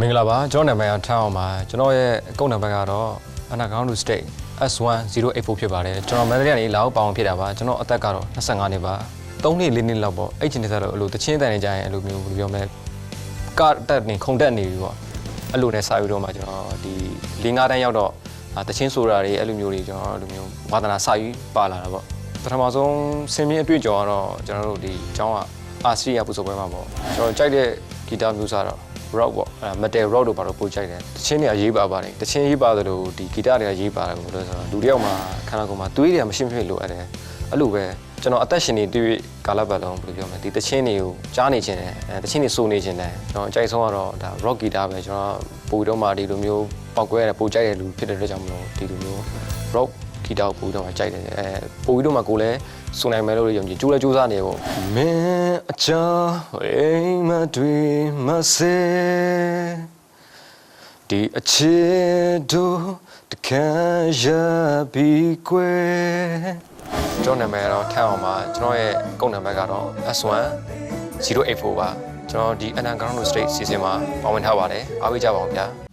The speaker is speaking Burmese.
မင်္ဂလာပါကျွန်တော်နာမည်ကထန်းအောင်ပါကျွန်တော်ရဲ့အကောင့်နံပါတ်ကတော့ Anaconda State S1084 ဖြစ်ပါတယ်ကျွန်တော်မန္တလေးကနေလာအောင်ပေါအောင်ဖြစ်တာပါကျွန်တော်အသက်ကတော့25နှစ်ပါ3နှစ်4နှစ်လောက်ပေါ့အဲ့ချင်းနေစားတော့အဲ့လိုတချင်းတန်နေကြရင်အဲ့လိုမျိုးဘယ်လိုပြောမလဲကတက်နေခုံတက်နေပြီပေါ့အဲ့လိုနဲ့စာယူတော့မှကျွန်တော်ဒီ၄၅တန်းရောက်တော့အာတချင်းဆိုတာတွေအဲ့လိုမျိုးတွေကျွန်တော်အဲ့လိုမျိုးဝါသနာစာယူပါလာတာပေါ့ပထမဆုံးဆင်မြင့်အတွေ့အကြုံကတော့ကျွန်တော်တို့ဒီအကြောင်းကအာစီယာပူဇော်ပွဲမှာပေါ့ကျွန်တော်ကြိုက်တဲ့ဂီတမျိုးစားတော့ rock ပေါ့အဲ metal rock တို့ဘာလို့ပို့ကြိုက်တယ်တချင်းတွေကရေးပါပါတယ်တချင်းရေးပါတယ်လို့ဒီဂီတတွေကရေးပါတယ်လို့ဆိုတော့လူတယောက်မှာခန္ဓာကိုယ်မှာသွေးတွေကမရှင်းဖြစ်လို့အဲ့ဒါအဲ့လိုပဲကျွန်တော်အသက်ရှင်နေတွေ့ကာလပတ်လုံးဘယ်လိုပြောမလဲဒီတချင်းတွေကိုကြားနေခြင်းတယ်အဲတချင်းတွေစိုးနေခြင်းတယ်ကျွန်တော်အကြိုက်ဆုံးကတော့ဒါ rock ဂီတပဲကျွန်တော်ပို့တော့မှဒီလိုမျိုးပောက်ကွဲရပို့ကြိုက်တဲ့လူဖြစ်တဲ့အတွက်ကြောင့်မလို့ဒီလိုမျိုး rock ဂီတကိုပို့တော့မှကြိုက်တယ်အဲပို့ပြီးတော့မှကိုလည်းစုံနိုင်မယ်လို့ယုံကြည်ကြိုးလဲကြိုးစားနေပေါ့မင်းအချောအိမ်မတွေ့မစဲဒီအချစ်တို့တခံရပြီးကွယ်ကျွန်တော်နာမည်ကတော့ထန်းအောင်ပါကျွန်တော်ရဲ့ကုတ်နံပါတ်ကတော့ S1 084ပါကျွန်တော်ဒီ Anangarano State စီစဉ်မှာပါဝင်ထားပါတယ်အားပေးကြပါဦးဗျာ